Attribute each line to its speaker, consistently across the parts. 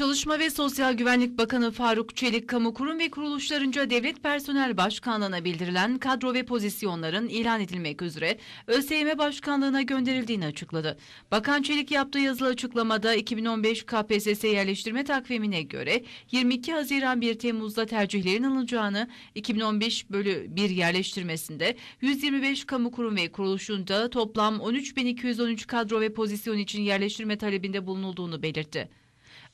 Speaker 1: Çalışma ve Sosyal Güvenlik Bakanı Faruk Çelik, kamu kurum ve kuruluşlarınca devlet personel başkanlığına bildirilen kadro ve pozisyonların ilan edilmek üzere ÖSYM Başkanlığına gönderildiğini açıkladı. Bakan Çelik yaptığı yazılı açıklamada 2015 KPSS yerleştirme takvimine göre 22 Haziran 1 Temmuz'da tercihlerin alınacağını, 2015 bölü 1 yerleştirmesinde 125 kamu kurum ve kuruluşunda toplam 13.213 kadro ve pozisyon için yerleştirme talebinde bulunulduğunu belirtti.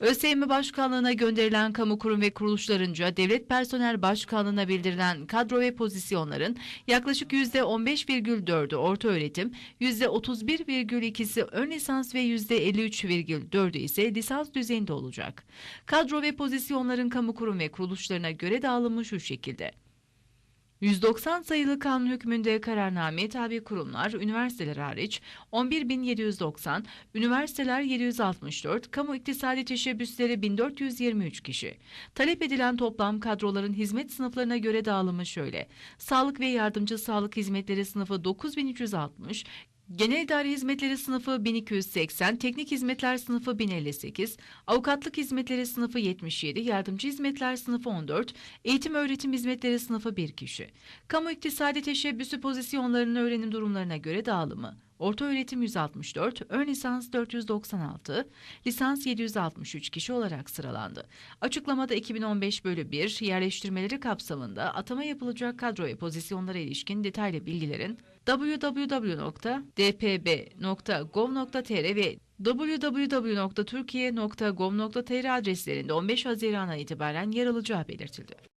Speaker 1: ÖSYM Başkanlığı'na gönderilen kamu kurum ve kuruluşlarınca devlet personel başkanlığına bildirilen kadro ve pozisyonların yaklaşık %15,4'ü orta öğretim, %31,2'si ön lisans ve %53,4'ü ise lisans düzeyinde olacak. Kadro ve pozisyonların kamu kurum ve kuruluşlarına göre dağılımı şu şekilde. 190 sayılı kanun hükmünde kararnameye tabi kurumlar, üniversiteler hariç 11.790, üniversiteler 764, kamu iktisadi teşebbüsleri 1423 kişi. Talep edilen toplam kadroların hizmet sınıflarına göre dağılımı şöyle. Sağlık ve yardımcı sağlık hizmetleri sınıfı 9360, Genel İdari Hizmetleri sınıfı 1280, Teknik Hizmetler sınıfı 1058, Avukatlık Hizmetleri sınıfı 77, Yardımcı Hizmetler sınıfı 14, Eğitim Öğretim Hizmetleri sınıfı 1 kişi. Kamu iktisadi teşebbüsü pozisyonlarının öğrenim durumlarına göre dağılımı. Orta öğretim 164, ön lisans 496, lisans 763 kişi olarak sıralandı. Açıklamada 2015 bölü 1 yerleştirmeleri kapsamında atama yapılacak kadro ve pozisyonlara ilişkin detaylı bilgilerin www.dpb.gov.tr ve www.turkiye.gov.tr adreslerinde 15 Haziran'dan itibaren yer alacağı belirtildi.